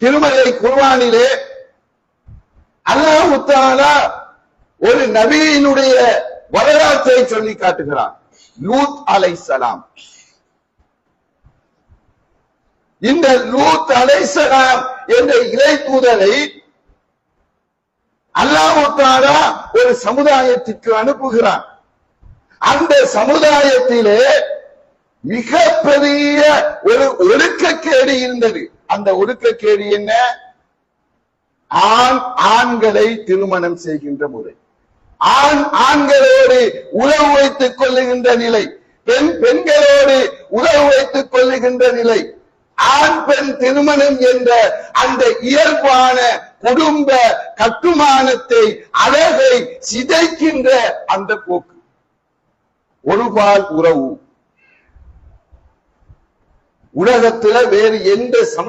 திருமலை குர்வானிலே அல்லாஹுத்தானா ஒரு நபியினுடைய வரலாற்றை சொல்லி காட்டுகிறான். லூத் அலைசலாம் இந்த லூத் அலைசலாம் என்ற இறை தூதரை அல்லாஹு ஒரு சமுதாயத்திற்கு அனுப்புகிறான். அந்த சமுதாயத்திலே மிகப்பெரிய ஒரு ஒழுக்கக்கேடு இருந்தது. அந்த ஒடுக்கக்கேடு என்ன? ஆண் ஆண்களை திருமணம் செய்கின்ற முறை. ஆண் ஆண்களோடு உறவு வைத்துக் கொள்ளுகின்ற நிலை. பெண் பெண்களோடு உறவு வைத்துக் கொள்ளுகின்ற நிலை. ஆண் பெண் திருமணம் என்ற அந்த இயல்பான குடும்ப கட்டுமானத்தை அழகை சிதைக்கின்ற அந்த போக்கு. ஒருபால் உறவு. உலகத்துல வேறு எந்த சம